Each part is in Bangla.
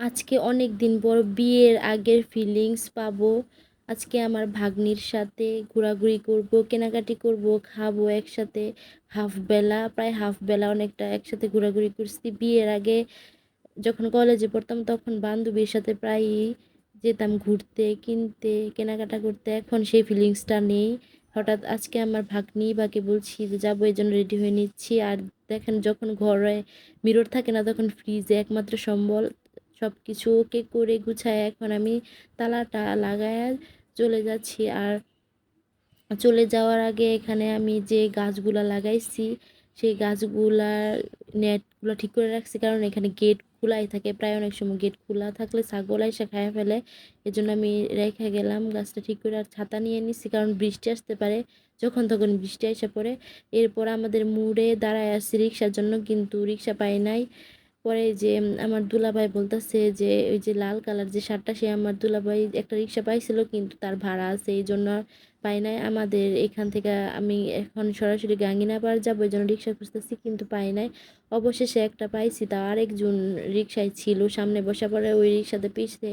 আজকে অনেক দিন পর বিয়ের আগের ফিলিংস পাবো। আজকে আমার ভাগ্নির সাথে ঘোরাঘুরি করব, কেনাকাটি করব, খাব একসাথে। হাফ বেলা, প্রায় হাফ বেলা অনেকটা একসাথে ঘোরাঘুরি করছি। বিয়ের আগে যখন কলেজে পড়তাম তখন বান্ধবীর সাথে প্রায়ই যেতাম ঘুরতে, কিনতে, কেনাকাটা করতে। এখন সেই ফিলিংসটা নেই। হঠাৎ আজকে আমার ভাগ্নি বাকে বলছি যে, যাব, এই জন্য রেডি হয়ে নিচ্ছি। আর দেখেন যখন ঘরে মিরর থাকে না তখন ফ্রিজে একমাত্র সম্বল। সব কিছু ওকে করে গুছায় এখন আমি তালাটা লাগায় চলে যাচ্ছি। আর চলে যাওয়ার আগে এখানে আমি যে গাছগুলা লাগাইছি, সেই গাছগুলার নেটগুলো ঠিক করে রাখছি। কারণ এখানে গেট খোলাই থাকে, প্রায় অনেক সময় গেট খোলা থাকলে ছাগল এসে খায় ফেলে। এজন্য আমি রেখে গেলাম, গাছটা ঠিক করে আর ছাতা নিয়ে নিচ্ছি কারণ বৃষ্টি আসতে পারে, যখন তখন বৃষ্টি এসে পড়ে। এরপর আমাদের মুড়ে দাঁড়ায় আসছি রিক্সার জন্য কিন্তু রিক্সা পাই নাই। পরে যে আমার দুলাভাই বলতেছে যে, ওই যে লাল কালার যে শার্টটা, সে আমার দুলাভাই একটা রিক্সা পাইছিল, কিন্তু তার ভাড়া আছে, এই জন্য পাই নাই। আমাদের এখান থেকে আমি এখন সরাসরি গাঙ্গিনাপাড় যাব ওই জন্য রিক্সা খুঁজতেছি, কিন্তু পাই নাই। অবশেষে একটা পাইছি তা আরেকজন রিক্সায় ছিল। সামনে বসা পরে ওই রিক্সাতে পিছতে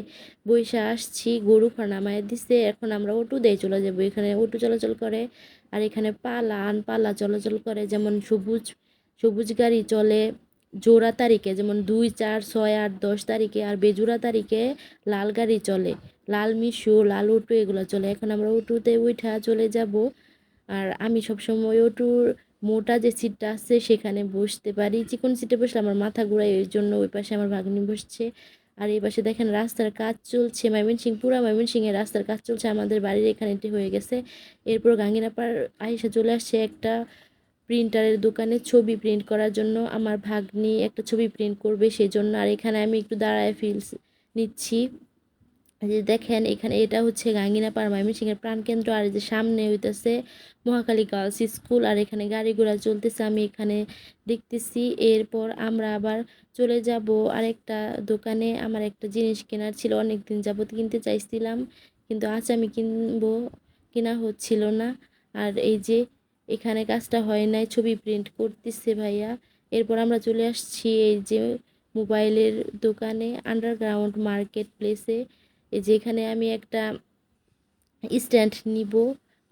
বইসা আসছি গরু নামায় দিছে। এখন আমরা অটো দিয়ে চলে যাব, এখানে অটো চলাচল করে, আর এখানে পালা আন পালা চলাচল করে, যেমন সবুজ সবুজ গাড়ি চলে জোড়া তারিখে, যেমন দুই, চার, ছয়, আট, দশ তারিখে আর বেজোড়া তারিখে লাল গাড়ি চলে। লাল মিশু, লাল অটো এগুলো চলে। এখন আমরা অটোতে উঠা চলে যাব। আর আমি সবসময় অটোর মোটা যে সিটটা আছে সেখানে বসতে পারি। চিকন সিটে বসলে আমার মাথা ঘুরায়, ওই জন্য ওই পাশে আমার ভাগ্নি বসছে। আর এই পাশে দেখেন রাস্তার কাজ চলছে। ময়মনসিং, পুরা ময়মনসিংহের রাস্তার কাজ চলছে। আমাদের বাড়ির এখানে এটি হয়ে গেছে। এরপর গাঙ্গিনাপাড় আইসা চলে আসছে একটা প্রিন্টারের দোকানে ছবি প্রিন্ট করার জন্য আমার ভাগ্নি একটা ছবি প্রিন্ট করবে সেই জন্য আর এখানে আমি একটু দাঁড়ায় ফিলস নিচ্ছি। যে দেখেন, এখানে এটা হচ্ছে গাঙ্গিনাপাড়া ময়মনসিংহের প্রাণকেন্দ্র। আর যে সামনে হইতেছে মহাকালী গার্লস স্কুল। আর এখানে গাড়ি চলতেছে, আমি এখানে দেখতেছি। এরপর আমরা আবার চলে যাব আরেকটা দোকানে। আমার একটা জিনিস কেনার ছিল অনেক দিন যাবত কিনতে চাইছিলাম, কিন্তু আজ আমি কিনবো কেনা হচ্ছিল না। আর এই যে এখানে কাজটা হয় নাই, ছবি প্রিন্ট করতেছে ভাইয়া। এরপর আমরা চলে আসছি এই যে মোবাইলের দোকানে আন্ডারগ্রাউন্ড মার্কেট প্লেসে এই যে এখানে আমি একটা স্ট্যান্ড নিব,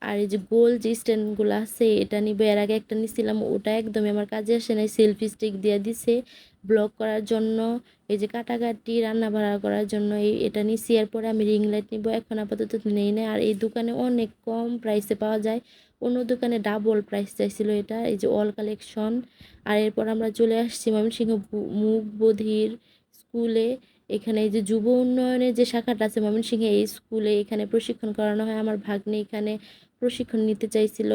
আর এই যে গোল যে স্ট্যান্ডগুলো আছে, এটা নিব। এর আগে একটা নিছিলাম, ওটা একদমই আমার কাজে আসে নাই। সেলফি স্টিক দিয়ে দিছে ব্লগ করার জন্য। এই যে কাটাকাটি, রান্না ভাড়া করার জন্য এই এটা নিছি। এরপরে আমি রিং লাইট নিব। এখন আপাতত নেই না আর এই দোকানে অনেক কম প্রাইসে পাওয়া যায়। অন্য দোকানে ডাবল প্রাইস চাইছিল এটা, এই যে অল কালেকশন আর এরপর আমরা চলে আসছি ময়মনসিংহ মুখ বধির স্কুলে এখানে এই যে যুব উন্নয়নের যে শাখাটা আছে ময়মনসিংহে, এই স্কুলে এখানে প্রশিক্ষণ করানো হয়। আমার ভাগ্নে এখানে প্রশিক্ষণ নিতে চাইছিল।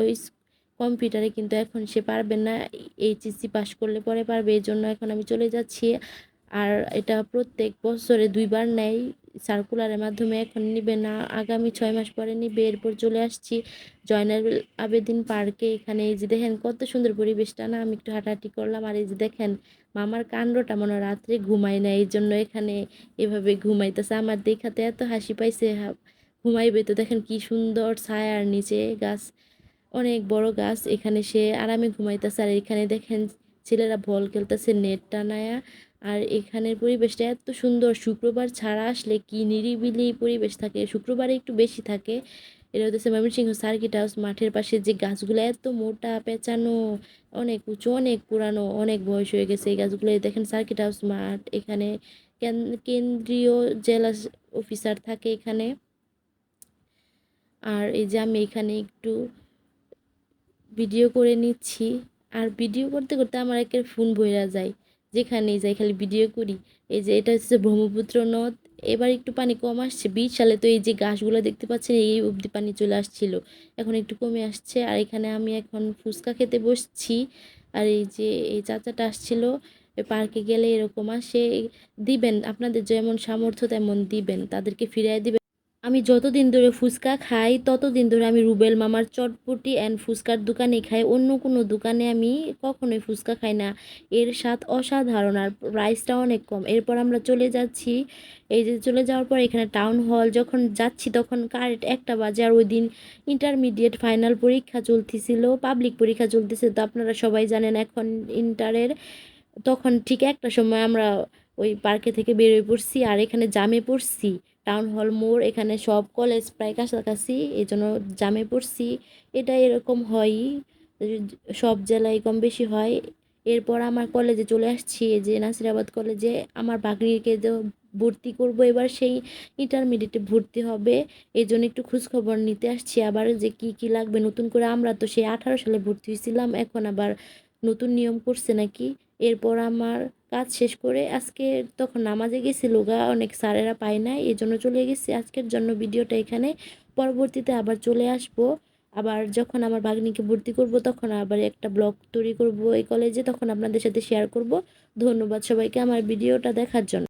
কম্পিউটারে কিন্তু এখন সে পারবে না। এইচএসসি পাশ করলে পরে পারবে। এই জন্য এখন আমি চলে যাচ্ছি। আর এটা প্রত্যেক বছরে দুইবার নেয়। সার্কুলারের মাধ্যমে এখন নিবে না। আগামী ছয় মাস পরে নিবে। এরপর চলে আসছি জয়নাল আবেদিন পার্কে। এখানে এই যে দেখেন কত সুন্দর পরিবেশটা না? আমি একটু হাঁটাহাঁটি করলাম। আর এই যে দেখেন মামার কাণ্ডটা মনে রাত্রে ঘুমায় না এই জন্য এখানে এভাবে ঘুমাইতেছে। আমার দেখাতে এত হাসি পাইছে। ঘুমাইবে তো দেখেন কি সুন্দর ছায়ার নিচে গাছ, অনেক বড় গাছ। এখানে সে আরামে ঘুমাইতেছে। আর এখানে দেখেন ছেলেরা বল খেলতেছে নেট টানায়া আর এখানের পরিবেশটা এত সুন্দর। শুক্রবার ছাড়া আসলে কি নিরিবিলি পরিবেশ থাকে। শুক্রবারে একটু বেশি থাকে। এটা হচ্ছে ময়মনসিংহ সার্কিট হাউস মাঠের পাশে যে গাছগুলো এত মোটা, পেঁচানো, অনেক উঁচু, অনেক পুরানো, অনেক বয়স হয়ে গেছে। এই গাছগুলো দেখেন সার্কিট হাউস মাঠ, এখানে কেন- কেন্দ্রীয় জেলা অফিসার থাকে এখানে। আর এই যে আমি এখানে একটু ভিডিও করে নিচ্ছি। আর ভিডিও করতে করতে আমার একের ফোন বইরা যায়। যেখানেই যাই খালি ভিডিও করি। এই যে এটা হচ্ছে ব্রহ্মপুত্র নদ। এবার একটু পানি কম আসছে। বিশ সালে তো এই যে গাছগুলো দেখতে পাচ্ছেন, এই অবধি পানি চলে আসছিল। এখন একটু কমে আসছে। আর এখানে আমি এখন ফুচকা খেতে বসছি। আর এই যে এই চাচাটা আসছিল পার্কে গেলে এরকম আসে। দিবেন, আপনাদের যেমন সামর্থ্য তেমন দিবেন, তাদেরকে ফিরিয়ে দিবেন। আমি যতদিন ধরে ফুচকা খাই, ততদিন ধরে আমি রুবেল মামার চটপটি অ্যান্ড ফুচকার দোকানে খাই। অন্য কোনো দোকানে আমি কখনোই ফুচকা খাই না। এর স্বাদ অসাধারণ আর প্রাইসটা অনেক কম। এরপর আমরা চলে যাচ্ছি। এই যে চলে যাওয়ার পর এখানে টাউন হল যখন যাচ্ছি তখন কারেক্ট একটা বাজে আর ওই দিন ইন্টারমিডিয়েট ফাইনাল পরীক্ষা চলতেছিল পাবলিক পরীক্ষা চলতেছে। তো আপনারা সবাই জানেন এখন ইন্টারের, তখন ঠিক একটা সময় আমরা ওই পার্কে থেকে বেরোয় পড়ছি আর এখানে জামে পড়ছি টাউন হল, মোড়, এখানে সব কলেজ প্রায় কাছাকাছি এই জন্য জামে পড়ছি। এটা এরকম হয়ই সব জেলায় কম বেশি হয়। এরপর আমার কলেজে চলে আসছি যে নাসিরাবাদ কলেজে। আমার বাগনিকে ভর্তি করব, এবার সেই ইন্টারমিডিয়েটে ভর্তি হবে। এই জন্য একটু খোঁজখবর নিতে আসছি আবার যে কি কি লাগবে নতুন করে। আমরা তো সেই আঠারো সালে ভর্তি হয়েছিলাম, এখন আবার নতুন নিয়ম করছে নাকি? এরপর আমার কাজ শেষ করে আজকে তখন নামাজে গেছি, লোগা অনেক স্যারেরা পায় না এই জন্য চলে গেছি। আজকের জন্য ভিডিওটা এখানে। পরবর্তীতে আবার চলে আসব। আবার যখন আমার ভাগ্নিকে ভর্তি করব, তখন আবার একটা ব্লগ তৈরি করব এই কলেজে। তখন আপনাদের সাথে শেয়ার করব। ধন্যবাদ সবাইকে আমার ভিডিওটা দেখার জন্য।